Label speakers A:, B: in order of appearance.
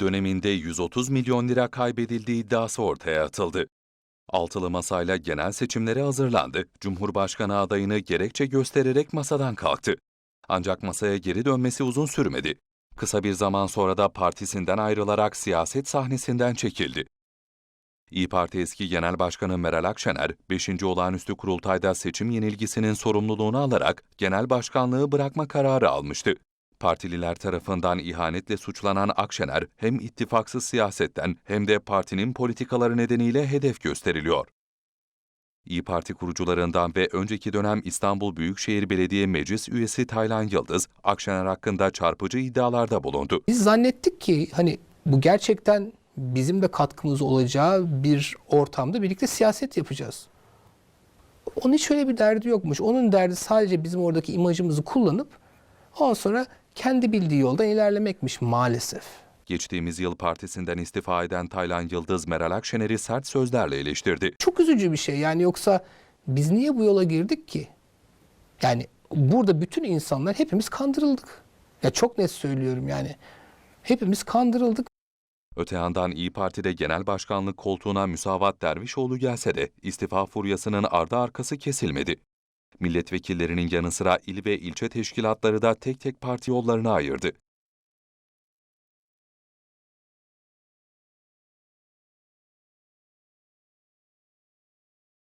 A: döneminde 130 milyon lira kaybedildiği iddiası ortaya atıldı. Altılı masayla genel seçimlere hazırlandı. Cumhurbaşkanı adayını gerekçe göstererek masadan kalktı. Ancak masaya geri dönmesi uzun sürmedi. Kısa bir zaman sonra da partisinden ayrılarak siyaset sahnesinden çekildi. İyi Parti eski Genel Başkanı Meral Akşener, 5. olağanüstü kurultayda seçim yenilgisinin sorumluluğunu alarak genel başkanlığı bırakma kararı almıştı. Partililer tarafından ihanetle suçlanan Akşener hem ittifaksız siyasetten hem de partinin politikaları nedeniyle hedef gösteriliyor. İyi Parti kurucularından ve önceki dönem İstanbul Büyükşehir Belediye Meclis üyesi Taylan Yıldız, Akşener hakkında çarpıcı iddialarda bulundu.
B: Biz zannettik ki hani bu gerçekten bizim de katkımız olacağı bir ortamda birlikte siyaset yapacağız. Onun hiç öyle bir derdi yokmuş. Onun derdi sadece bizim oradaki imajımızı kullanıp ondan sonra kendi bildiği yoldan ilerlemekmiş maalesef.
A: Geçtiğimiz yıl partisinden istifa eden Taylan Yıldız, Meral Akşener'i sert sözlerle eleştirdi.
B: Çok üzücü bir şey yani yoksa biz niye bu yola girdik ki? Yani burada bütün insanlar hepimiz kandırıldık. Ya çok net söylüyorum yani. Hepimiz kandırıldık.
A: Öte yandan İyi Parti'de genel başkanlık koltuğuna Müsavat Dervişoğlu gelse de istifa furyasının ardı arkası kesilmedi. Milletvekillerinin yanı sıra il ve ilçe teşkilatları da tek tek parti yollarını ayırdı.